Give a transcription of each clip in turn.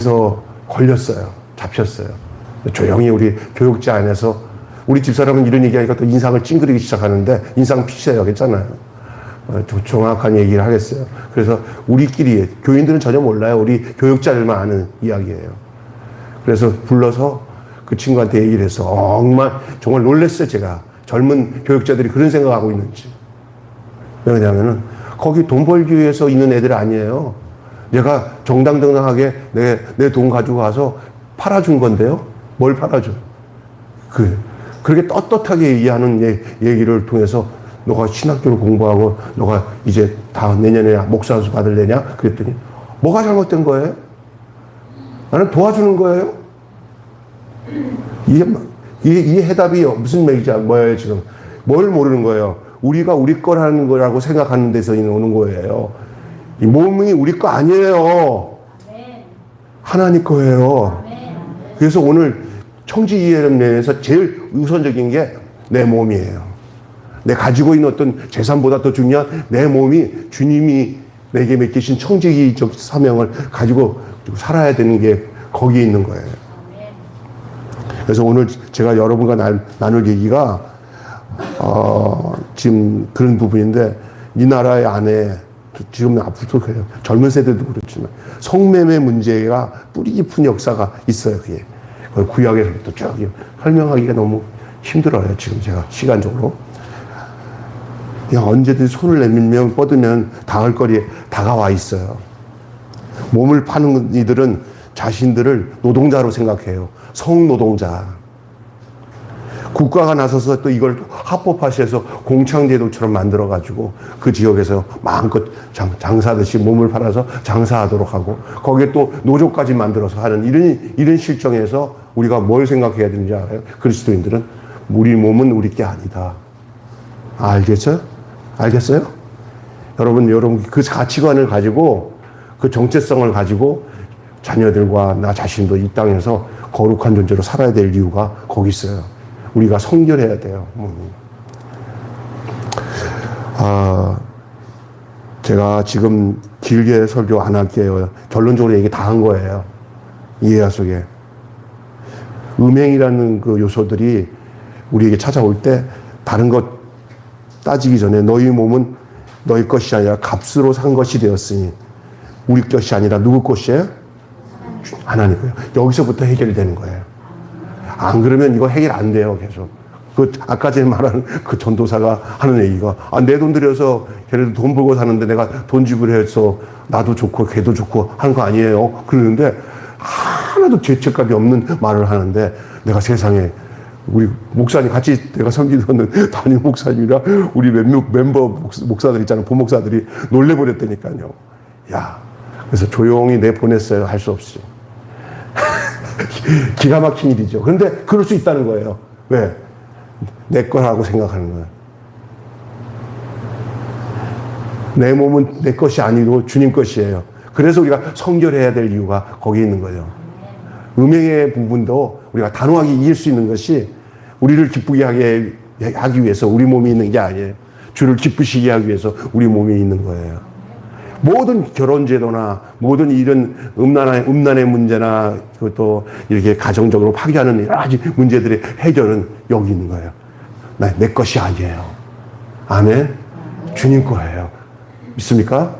그래서 걸렸어요. 잡혔어요. 조용히 우리 교육자 안에서 우리 집사람은 이런 얘기하니까 또 인상을 찡그리기 시작하는데 인상 피세요. 괜찮아요. 어, 좀 정확한 얘기를 하겠어요. 그래서 우리끼리 교인들은 전혀 몰라요. 우리 교육자들만 아는 이야기예요. 그래서 불러서 그 친구한테 얘기를 해서 정말 정말 놀랐어요. 제가 젊은 교육자들이 그런 생각하고 있는지. 왜냐하면은 거기 돈 벌기 위해서 있는 애들 아니에요. 내가 정당당당하게 내 내 돈 가지고 가서 팔아준 건데요. 뭘 팔아줘? 그 그렇게 떳떳하게 얘기하는 얘- 얘기를 통해서 너가 신학교를 공부하고 너가 이제 다 내년에 목사수 받을래냐? 그랬더니 뭐가 잘못된 거예요? 나는 도와주는 거예요. 이게 뭐- 이, 이 해답이 무슨 맥이자 뭐예요 지금? 뭘 모르는 거예요? 우리가 우리 거라는 거라고 생각하는 데서 오는 거예요. 이 몸이 우리 거 아니에요. 하나님 거예요. 그래서 오늘 청지 이해를 내에서 제일 우선적인 게 내 몸이에요. 내 가지고 있는 어떤 재산보다 더 중요한 내 몸이 주님이 내게 맡기신 청지기적 사명을 가지고 살아야 되는 게 거기에 있는 거예요. 그래서 오늘 제가 여러분과 나, 나눌 얘기가 어, 지금 그런 부분인데 이 나라의 안에 지금 앞으로도 그래요. 젊은 세대도 그렇지만 성매매 문제가 뿌리 깊은 역사가 있어요. 그게 그 구약에서부터 쭉 설명하기가 너무 힘들어요. 지금 제가 시간적으로. 그냥 언제든 손을 내밀면 뻗으면 닿을 거리에 다가와 있어요. 몸을 파는 이들은 자신들을 노동자로 생각해요. 성노동자. 국가가 나서서 또 이걸 합법화시해서 공창제도처럼 만들어가지고 그 지역에서 마음껏 장, 장사듯이 몸을 팔아서 장사하도록 하고 거기에 또 노조까지 만들어서 하는 이런, 이런 실정에서 우리가 뭘 생각해야 되는지 알아요? 그리스도인들은 우리 몸은 우리 게 아니다. 알겠죠? 알겠어요? 여러분, 여러분 그 가치관을 가지고 그 정체성을 가지고 자녀들과 나 자신도 이 땅에서 거룩한 존재로 살아야 될 이유가 거기 있어요. 우리가 성결해야 돼요. 음. 아, 제가 지금 길게 설교 안 할게요. 결론적으로 얘기 다 한 거예요. 이해하 속에. 음행이라는 그 요소들이 우리에게 찾아올 때 다른 것 따지기 전에 너희 몸은 너희 것이 아니라 값으로 산 것이 되었으니 우리 것이 아니라 누구 것이에요? 하나님 거예요. 여기서부터 해결이 되는 거예요. 안 그러면 이거 해결 안 돼요, 계속. 그, 아까 전에 말한 그 전도사가 하는 얘기가, 아, 내 돈 들여서 걔네도 돈 벌고 사는데 내가 돈 지불해서 나도 좋고 걔도 좋고 하는 거 아니에요. 그러는데 하나도 죄책감이 없는 말을 하는데 내가 세상에 우리 목사님 같이 내가 섬기던 담임 목사님이랑 우리 멤버 목사- 목사들 있잖아요. 부목사들이 놀래버렸다니까요. 야. 그래서 조용히 내보냈어요. 할 수 없이. 기가 막힌 일이죠. 그런데 그럴 수 있다는 거예요. 왜? 내 거라고 생각하는 거예요. 내 몸은 내 것이 아니고 주님 것이에요. 그래서 우리가 성결해야 될 이유가 거기 있는 거예요. 음행의 부분도 우리가 단호하게 이길 수 있는 것이 우리를 기쁘게 하게 하기 위해서 우리 몸이 있는 게 아니에요. 주를 기쁘시게 하기 위해서 우리 몸이 있는 거예요. 모든 결혼 제도나 모든 이런 음란의 음란의 문제나 그것도 이렇게 가정적으로 파괴하는 여러 가지 문제들의 해결은 여기 있는 거예요. 나, 내 것이 아니에요. 아멘. 주님 거예요. 믿습니까?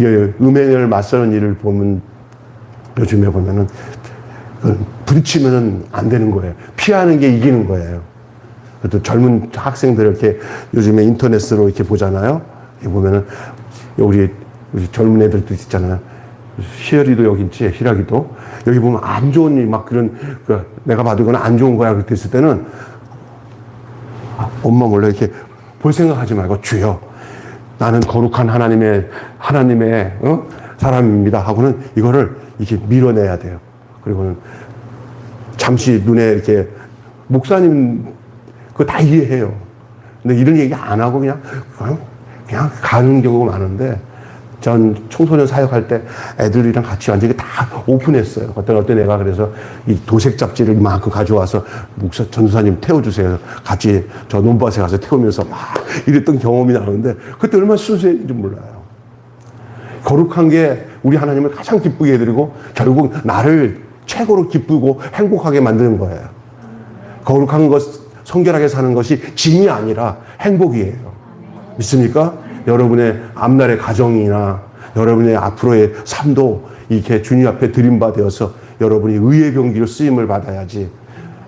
이 음행을 맞서는 일을 보면 요즘에 보면은 그 부딪히면은 안 되는 거예요. 피하는 게 이기는 거예요. 또 젊은 학생들 이렇게 요즘에 인터넷으로 이렇게 보잖아요. 이렇게 보면은 우리, 우리 젊은 애들도 있잖아요. 희열이도 여기 있지, 희락이도. 여기 보면 안 좋은 일, 막 그런, 그 내가 봐도 이건 안 좋은 거야. 그랬을 때는 아, 엄마 몰래 이렇게 볼 생각하지 말고 주여 나는 거룩한 하나님의 하나님의 어? 사람입니다 하고는 이거를 이렇게 밀어내야 돼요. 그리고는 잠시 눈에 이렇게 목사님 그거 다 이해해요. 근데 이런 얘기 안 하고 그냥 그냥, 그냥 가는 경우가 많은데 전 청소년 사역할 때 애들이랑 같이 완전히 다 오픈했어요. 어떤 어떤 애가 그래서 이 도색 잡지를 이만큼 가져와서 목사 전도사님 태워주세요. 같이 저 논밭에 가서 태우면서 막 이랬던 경험이 나오는데 그때 얼마나 순수했는지 몰라요. 거룩한 게 우리 하나님을 가장 기쁘게 해드리고 결국 나를 최고로 기쁘고 행복하게 만드는 거예요. 거룩한 것, 성결하게 사는 것이 짐이 아니라 행복이에요. 믿습니까? 여러분의 앞날의 가정이나 여러분의 앞으로의 삶도 이렇게 주님 앞에 드림바 되어서 여러분이 의의 병기로 쓰임을 받아야지.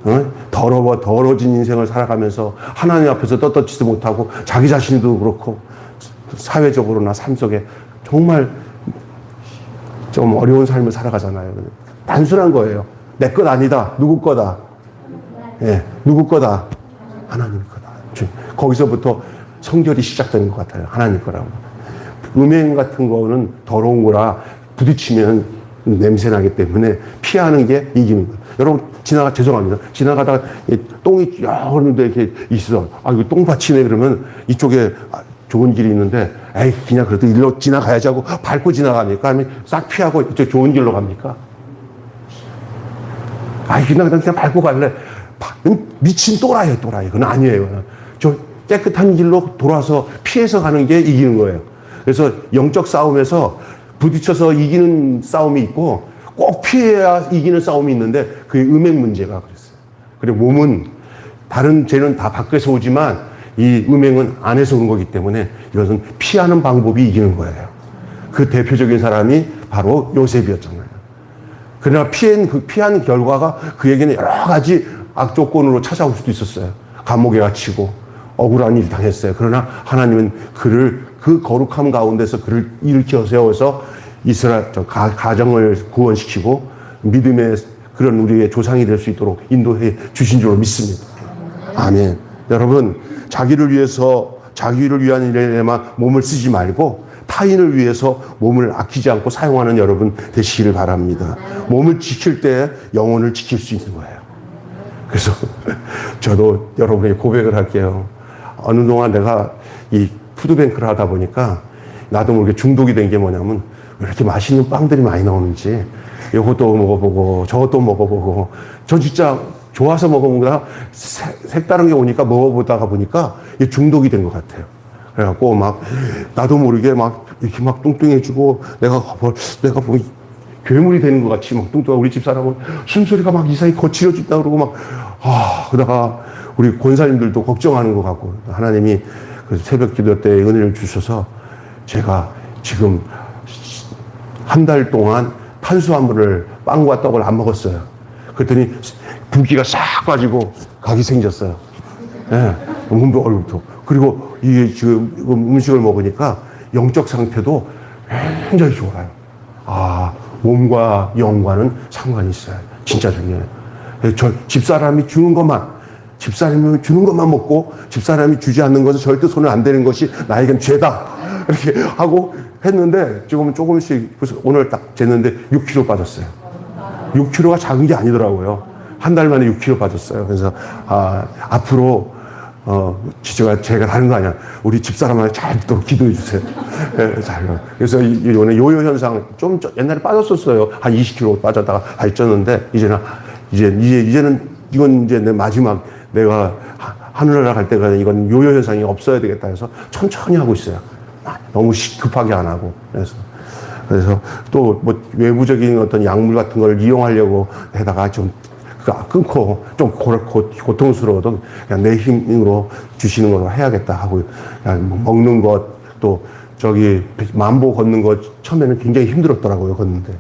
어? 더러워 더러진 인생을 살아가면서 하나님 앞에서 떳떳지도 못하고 자기 자신도 그렇고 사회적으로나 삶 속에 정말 좀 어려운 삶을 살아가잖아요. 단순한 거예요. 내 것 아니다. 누구 거다. 예, 누구 거다. 하나님 거다. 주- 거기서부터 성결이 시작되는 것 같아요. 하나님 거라고. 음행 같은 거는 더러운 거라 부딪히면 냄새 나기 때문에 피하는 게 이기는 거예요. 여러분 지나가 죄송합니다. 지나가다가 이 똥이 여는데 이렇게 있어. 아 이거 똥밭이네 그러면 이쪽에 아, 좋은 길이 있는데 에이 그냥 그래도 일로 지나가야지 하고 밟고 지나갑니까? 아니면 싹 피하고 이쪽 좋은 길로 갑니까? 아이 그냥 그냥 밟고 갈래. 바- 음, 미친 또라이에요 또라이. 그건 아니에요. 저 깨끗한 길로 돌아서 피해서 가는 게 이기는 거예요. 그래서 영적 싸움에서 부딪혀서 이기는 싸움이 있고 꼭 피해야 이기는 싸움이 있는데 그게 음행 문제가 그랬어요. 그리고 몸은 다른 죄는 다 밖에서 오지만 이 음행은 안에서 온 거기 때문에 이것은 피하는 방법이 이기는 거예요. 그 대표적인 사람이 바로 요셉이었잖아요. 그러나 피한, 그 피한 결과가 그에게는 여러 가지 악조건으로 찾아올 수도 있었어요. 감옥에 갇히고 억울한 일을 당했어요. 그러나 하나님은 그를 그 거룩함 가운데서 그를 일으켜 세워서 이스라엘 가정을 구원시키고 믿음의 그런 우리의 조상이 될 수 있도록 인도해 주신 줄로 믿습니다. 아멘. 여러분, 자기를 위해서, 자기를 위한 일에만 몸을 쓰지 말고 타인을 위해서 몸을 아끼지 않고 사용하는 여러분 되시기를 바랍니다. 몸을 지킬 때 영혼을 지킬 수 있는 거예요. 그래서 저도 여러분에게 고백을 할게요. 어느 동안 내가 이 푸드뱅크를 하다 보니까 나도 모르게 중독이 된 게 뭐냐면 왜 이렇게 맛있는 빵들이 많이 나오는지 이것도 먹어보고 저것도 먹어보고 전 진짜 좋아서 먹어보다 색다른 게 오니까 먹어보다가 보니까 이게 중독이 된 것 같아요. 그래갖고 막 나도 모르게 막 이렇게 막 뚱뚱해지고 내가 뭐- 내가 뭐 괴물이 되는 것 같이 막 뚱뚱하고 우리 집 사람은 숨소리가 막 이상하게 거칠어진다 그러고 막, 아, 그러다가 우리 권사님들도 걱정하는 것 같고 하나님이 그 새벽 기도 때 은혜를 주셔서 제가 지금 한 달 동안 탄수화물을 빵과 떡을 안 먹었어요. 그랬더니 붓기가 싹 빠지고 각이 생겼어요. 예, 몸도 얼굴도. 그리고 이게 지금 음식을 먹으니까 영적 상태도 굉장히 좋아요. 아, 몸과 영과는 상관이 있어요. 진짜 중요해요. 예, 저 집사람이 주는 것만, 집사람이 주는 것만 먹고 집사람이 주지 않는 것은 절대 손을 안 대는 것이 나에겐 죄다. 이렇게 하고 했는데 지금 조금씩 그래서 오늘 딱 쟀는데 6kg 빠졌어요. 6kg가 작은 게 아니더라고요. 한 달 만에 6kg 빠졌어요. 그래서 아, 앞으로 어, 제가 제가 다른 거 아니야. 우리 집사람한테 잘 듣도록 기도해 주세요. 예, 잘. 그래서 이- 이번에 요요 현상 좀 저- 옛날에 빠졌었어요. 한 20kg 빠졌다가 다시 쪘는데 이제는 이제 이제 이제는 이건 이제 내 마지막 내가 하- 하늘나라 갈 때가 이건 요요 현상이 없어야 되겠다 해서 천천히 하고 있어요. 아, 너무 시- 급하게 안 하고 그래서 그래서 또 뭐 외부적인 어떤 약물 같은 걸 이용하려고 해다가 좀 그거 끊고 좀 고통스러워도 그냥 내 힘으로 주시는 걸로 해야겠다 하고 그냥 뭐 먹는 것 또 저기 만보 걷는 것 처음에는 굉장히 힘들었더라고요 걷는데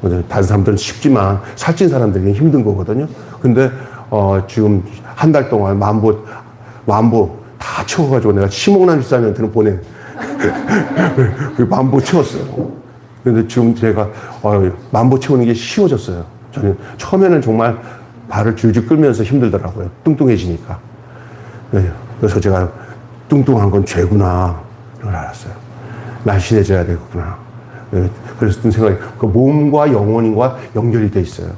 뭐 다른 사람들은 쉽지만 살찐 사람들이 힘든 거거든요. 근데 어 지금 한 달 동안 만보 만보 다 채워가지고 내가 심옥란 집사님한테는 그 만보 채웠어요. 근데 지금 제가 어, 만보 채우는 게 쉬워졌어요. 저는 처음에는 정말 발을 줄줄 끌면서 힘들더라고요. 뚱뚱해지니까. 네, 그래서 제가 뚱뚱한 건 죄구나 이걸 알았어요. 날씬해져야 되겠구나. 네, 그래서 든 생각이 그 몸과 영혼과 연결이 돼 있어요.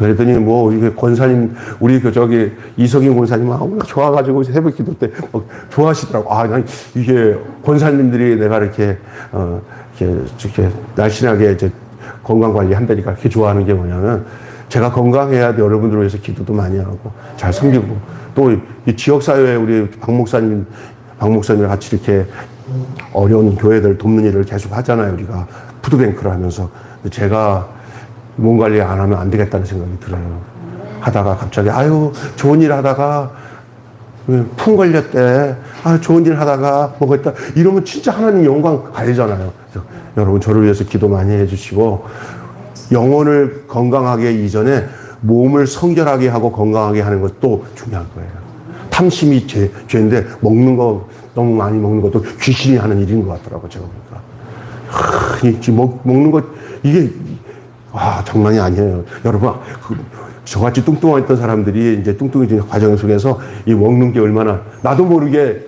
네. 그랬더니 뭐 이게 권사님 우리 그 저기 이석인 권사님 아 워낙 좋아가지고 새벽 기도 때 막 좋아하시더라고. 아 난 이게 권사님들이 내가 이렇게 어 이렇게 이렇게 날씬하게 이제 건강 관리 한다니까 그렇게 좋아하는 게 뭐냐면 제가 건강해야 돼. 여러분들을 위해서 기도도 많이 하고 잘 섬기고 또 이 지역 사회에 우리 박 목사님 박 목사님과 같이 이렇게 어려운 교회들 돕는 일을 계속 하잖아요. 우리가 푸드뱅크를 하면서. 제가 몸 관리 안 하면 안 되겠다는 생각이 들어요. 하다가 갑자기 아유 좋은 일 하다가 풍 걸렸대. 아 좋은 일 하다가 뭐가 있다. 이러면 진짜 하나님 영광 가리잖아요. 여러분 저를 위해서 기도 많이 해주시고 영혼을 건강하게 이전에 몸을 성결하게 하고 건강하게 하는 것도 중요한 거예요. 탐심이 죄, 죄인데 먹는 거 너무 많이 먹는 것도 귀신이 하는 일인 것 같더라고요. 제가 보니까. 하, 먹, 먹는 것 이게 아 장난이 아니에요. 여러분 그, 저같이 뚱뚱했던 사람들이 이제 뚱뚱해지는 과정 속에서 이 먹는 게 얼마나 나도 모르게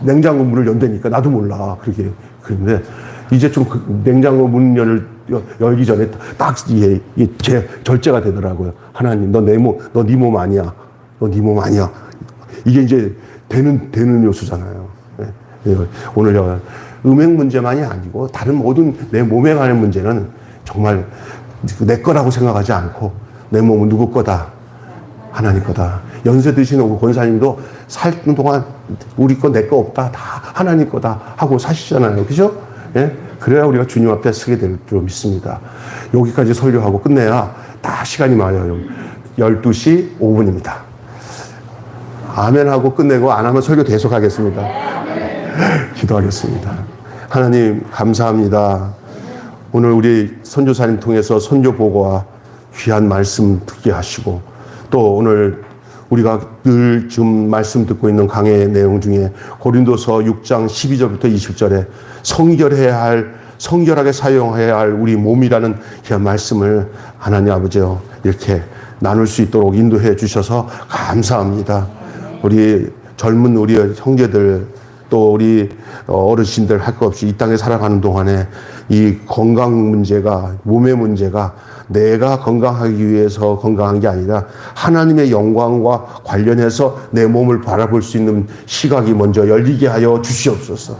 냉장고 문을 연다니까 나도 몰라 그렇게 그런데 이제 좀 그 냉장고 문 열, 열기 전에 딱 이게, 이게 제 절제가 되더라고요. 하나님 너 내 몸 너 네 몸 아니야 너 네 몸 아니야 이게 이제 되는 되는 요소잖아요. 예. 예. 오늘 여- 음행 문제만이 아니고 다른 모든 내 몸에 관한 문제는 정말 내 거라고 생각하지 않고 내 몸은 누구 거다 하나님 거다. 연세 드신 오 권사님도 살 동안 우리 거 내 거 없다. 다 하나님 거다 하고 사시잖아요. 그죠? 예? 그래야 우리가 주님 앞에 서게 될 줄 믿습니다. 여기까지 설교하고 끝내야 다 시간이 많아요. 12시 5분입니다. 아멘 하고 끝내고 안 하면 설교 계속 하겠습니다. 기도하겠습니다. 하나님 감사합니다. 오늘 우리 선교사님 통해서 선교 보고와 귀한 말씀 듣게 하시고 또 오늘 우리가 늘 지금 말씀 듣고 있는 강의 내용 중에 고린도서 6장 12절부터 20절에 성결해야 할 성결하게 사용해야 할 우리 몸이라는 귀한 말씀을 하나님 아버지요 이렇게 나눌 수 있도록 인도해 주셔서 감사합니다. 우리 젊은 우리 형제들 또 우리 어르신들 할 것 없이 이 땅에 살아가는 동안에 이 건강 문제가 몸의 문제가 내가 건강하기 위해서 건강한 게 아니라 하나님의 영광과 관련해서 내 몸을 바라볼 수 있는 시각이 먼저 열리게 하여 주시옵소서.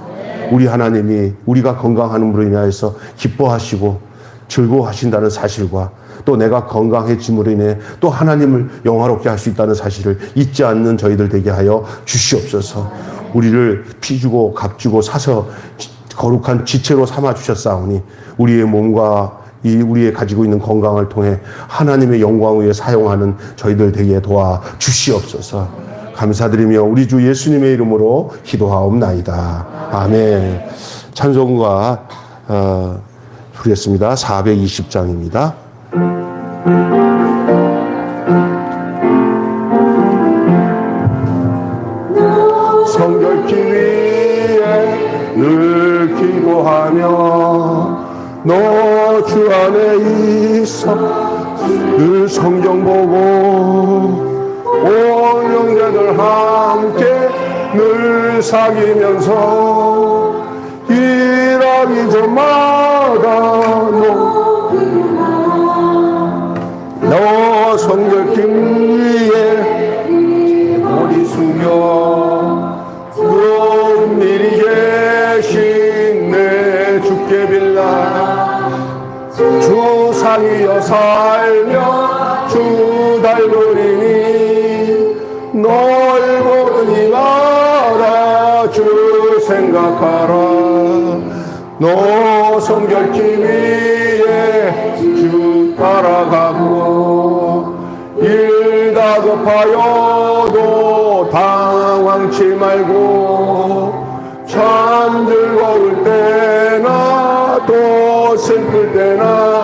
우리 하나님이 우리가 건강함으로 인하여서 기뻐하시고 즐거워하신다는 사실과 또 내가 건강해짐으로 인해 또 하나님을 영화롭게 할 수 있다는 사실을 잊지 않는 저희들 되게 하여 주시옵소서. 우리를 피 주고 값 주고 사서 지- 거룩한 지체로 삼아 주셨사오니 우리의 몸과 이 우리의 가지고 있는 건강을 통해 하나님의 영광을 위해 사용하는 저희들 되게 도와 주시옵소서. 감사드리며 우리 주 예수님의 이름으로 기도하옵나이다. 아멘. 찬송과 어, 부르겠습니다. 420장입니다. 있어 늘 성경 보고 온 형제들 함께 늘 사귀면서 일하기 전마다 살며 주 닮으리니 널 모르니 마라 주 생각하라. 너 성결기 위해 주 따라가고 일 다급하여도 당황치 말고 참 즐거울 때나 또 슬플 때나 또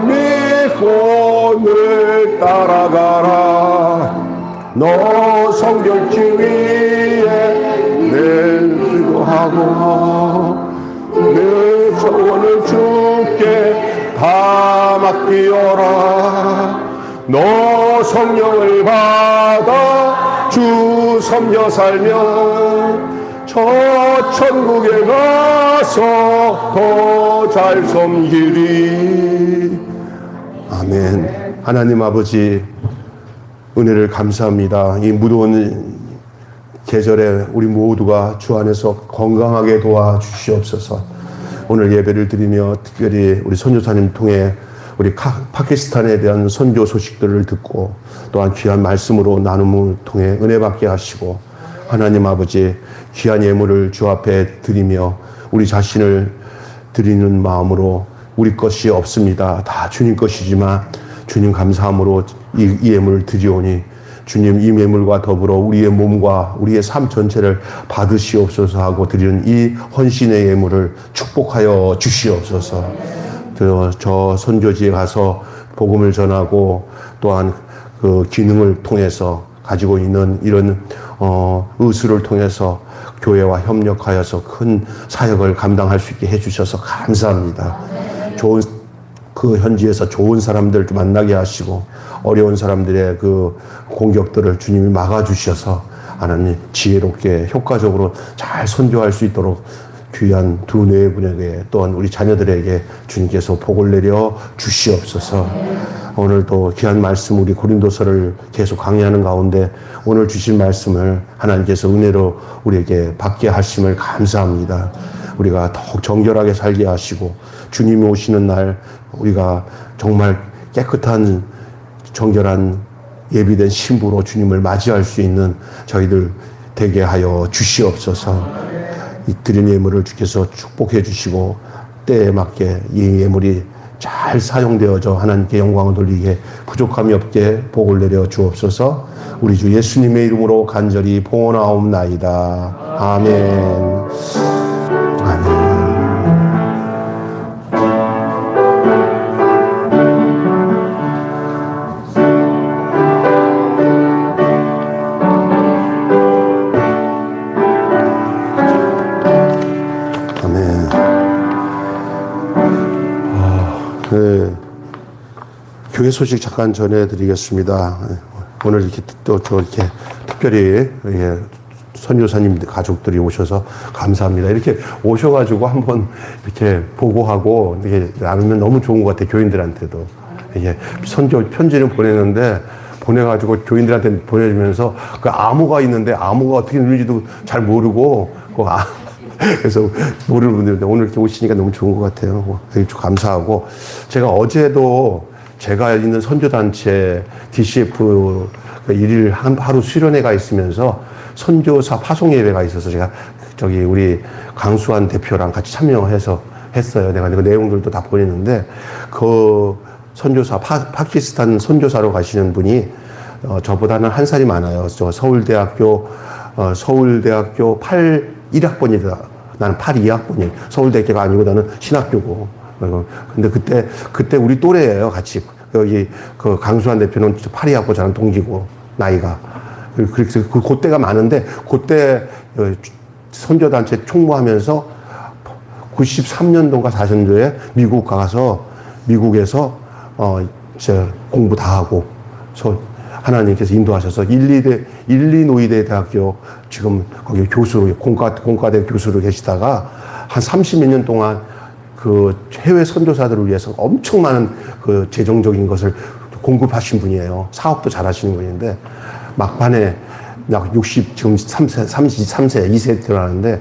믿고 늘 따라가라. 너 성결지 위에 늘 기도하고 늘 소원을 주께 다 맡기어라. 너 성령을 받아 주 섬겨 살면 저 천국에 가서 더 잘 섬기리. 아멘. 하나님 아버지 은혜를 감사합니다. 이 무더운 계절에 우리 모두가 주 안에서 건강하게 도와주시옵소서. 오늘 예배를 드리며 특별히 우리 선교사님 통해 우리 카- 파키스탄에 대한 선교 소식들을 듣고 또한 귀한 말씀으로 나눔을 통해 은혜 받게 하시고 하나님 아버지 귀한 예물을 주 앞에 드리며 우리 자신을 드리는 마음으로 우리 것이 없습니다. 다 주님 것이지만 주님 감사함으로 이, 이 예물을 드리오니 주님 이 예물과 더불어 우리의 몸과 우리의 삶 전체를 받으시옵소서 하고 드리는 이 헌신의 예물을 축복하여 주시옵소서. 저, 저 선교지에 가서 복음을 전하고 또한 그 기능을 통해서 가지고 있는 이런 어, 의수를 통해서 교회와 협력하여서 큰 사역을 감당할 수 있게 해주셔서 감사합니다. 좋은 그 현지에서 좋은 사람들 좀 만나게 하시고 어려운 사람들의 그 공격들을 주님이 막아주셔서 하나님 지혜롭게 효과적으로 잘 선교할 수 있도록 귀한 두네 분에게 또한 우리 자녀들에게 주님께서 복을 내려 주시옵소서. 오늘도 귀한 말씀 우리 고린도서를 계속 강의하는 가운데 오늘 주신 말씀을 하나님께서 은혜로 우리에게 받게 하심을 감사합니다. 우리가 더욱 정결하게 살게 하시고 주님이 오시는 날 우리가 정말 깨끗한 정결한 예비된 신부로 주님을 맞이할 수 있는 저희들 되게 하여 주시옵소서. 이 드린 예물을 주께서 축복해 주시고 때에 맞게 이 예물이 잘 사용되어져 하나님께 영광을 돌리게 부족함이 없게 복을 내려 주옵소서. 우리 주 예수님의 이름으로 간절히 봉헌하옵나이다. 아멘. 네. 교회 소식 잠깐 전해드리겠습니다. 오늘 이렇게 또 저렇게 특별히 예, 선교사님 가족들이 오셔서 감사합니다. 이렇게 오셔가지고 한번 이렇게 보고하고 이렇게 나누면 너무 좋은 것 같아요. 교인들한테도. 이게 선교 편지를 보내는데 보내가지고 교인들한테 보내주면서 그 암호가 있는데 암호가 어떻게 누르는지도 잘 모르고 그 아, 그래서 모르는 분들인데 오늘 이렇게 오시니까 너무 좋은 것 같아요. 뭐 되게 좀 감사하고 제가 어제도 제가 있는 선교단체 DCF 그 일일 한 하루 수련회가 있으면서 선교사 파송 예배가 있어서 제가 저기 우리 강수환 대표랑 같이 참여해서 했어요. 내가 그 내용들도 다 보냈는데 그 선교사 파, 파키스탄 선교사로 가시는 분이 어, 저보다는 한 살이 많아요. 저 서울대학교 어, 서울대학교 8 1학번이다. 나는 8 2학번이에요. 서울대학교가 아니고 나는 신학교고. 어, 근데 그때 그때 우리 또래예요, 같이. 여기 그 강수환 대표는 8 2학번 저는 동기고 나이가. 그래서 그 그때가 많은데 그때 어, 선교단체 총무하면서 93년도인가 4년도에 미국 가서 미국에서 어, 이제 공부 다 하고, 저 하나님께서 인도하셔서 일리대, 일리노이대 대학교 지금 거기 교수로, 공과, 공과대 교수로 계시다가 한 30몇 년 동안 그 해외 선교사들을 위해서 엄청 많은 그 재정적인 것을 공급하신 분이에요. 사업도 잘 하시는 분인데 막판에 약 60, 지금 3세, 33세, 2세 들어가는데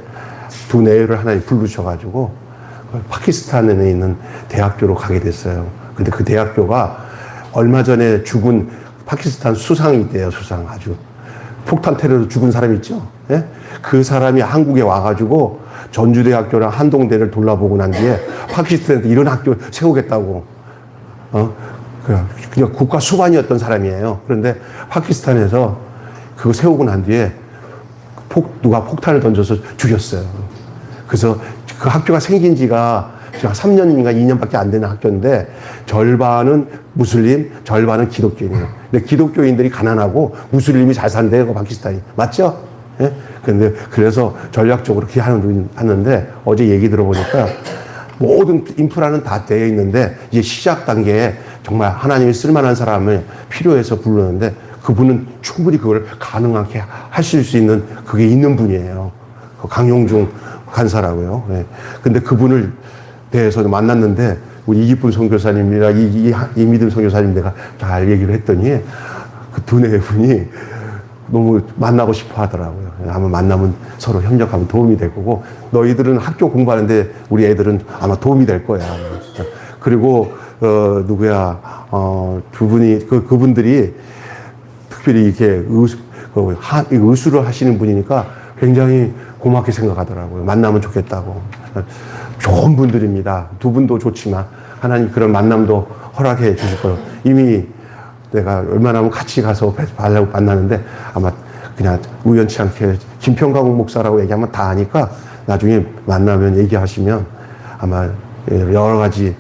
두 내외를 하나님 부르셔가지고 파키스탄에 있는 대학교로 가게 됐어요. 근데 그 대학교가 얼마 전에 죽은 파키스탄 수상이 있대요, 수상 아주. 폭탄 테러로 죽은 사람 있죠? 예? 그 사람이 한국에 와가지고 전주대학교랑 한동대를 돌아보고 난 뒤에 파키스탄에서 이런 학교 세우겠다고, 어? 그냥, 그냥 국가 수반이었던 사람이에요. 그런데 파키스탄에서 그거 세우고 난 뒤에 폭, 누가 폭탄을 던져서 죽였어요. 그래서 그 학교가 생긴 지가 지금 3년인가 2년밖에 안 되는 학교인데 절반은 무슬림, 절반은 기독교인이에요. 근데 기독교인들이 가난하고 무슬림이 잘 산대요, 그 파키스탄이. 맞죠? 예? 근데 그래서 전략적으로 그렇게 하는, 하는데 어제 얘기 들어보니까 모든 인프라는 다 되어 있는데 이제 시작 단계에 정말 하나님이 쓸만한 사람을 필요해서 부르는데 그분은 충분히 그걸 가능하게 하실 수 있는 그게 있는 분이에요. 그 강용중 간사라고요. 예. 근데 그분을 대해서 만났는데 우리 이기쁨 선교사님이랑 이, 이, 이 믿음 선교사님 내가 잘 얘기를 했더니 그 두네 분이 너무 만나고 싶어 하더라고요. 아마 만나면 서로 협력하면 도움이 될 거고 너희들은 학교 공부하는데 우리 애들은 아마 도움이 될 거야. 그리고 어 누구야 어 두 분이 그 그분들이 특별히 이렇게 의수, 그 하, 의수를 하시는 분이니까 굉장히 고맙게 생각하더라고요. 만나면 좋겠다고. 좋은 분들입니다. 두 분도 좋지만 하나님 그런 만남도 허락해 주실 거예요. 이미 내가 얼마나 하면 같이 가서 뵈려고 만나는데 아마 그냥 우연치 않게 김평강 목사라고 얘기하면 다 아니까 나중에 만나면 얘기하시면 아마 여러 가지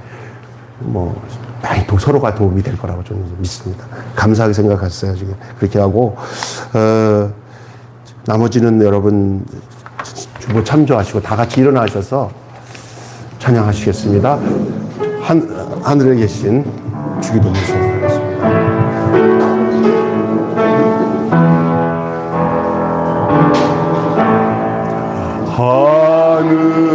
뭐 많이 도, 서로가 도움이 될 거라고 저는 믿습니다. 감사하게 생각했어요 지금 그렇게 하고 어, 나머지는 여러분 주보 참조하시고 다 같이 일어나셔서 찬양하시겠습니다. 한 하늘에 계신 주기도문 성하겠습니다. 하늘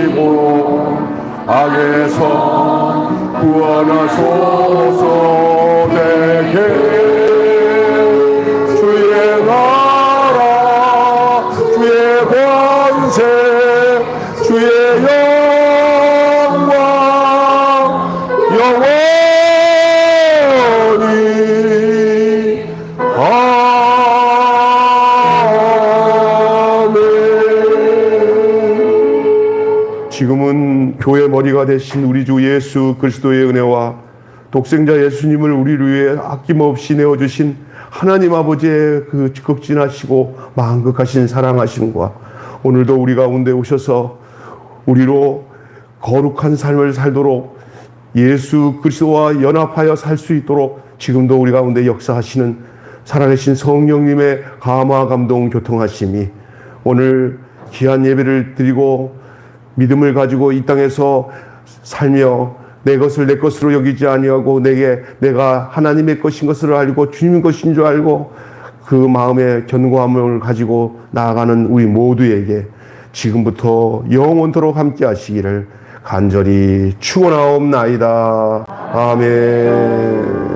머리가 되신 우리 주 예수 그리스도의 은혜와 독생자 예수님을 우리를 위해 아낌없이 내어주신 하나님 아버지의 그 극진하시고 만극하신 사랑하심과 오늘도 우리 가운데 오셔서 우리로 거룩한 삶을 살도록 예수 그리스도와 연합하여 살 수 있도록 지금도 우리 가운데 역사하시는 살아계신 성령님의 감화 감동 교통하심이 오늘 귀한 예배를 드리고 믿음을 가지고 이 땅에서 살며 내 것을 내 것으로 여기지 아니하고 내게 내가 하나님의 것인 것을 알고 주님 것인 줄 알고 그 마음의 견고함을 가지고 나아가는 우리 모두에게 지금부터 영원토록 함께 하시기를 간절히 축원하옵나이다. 아멘.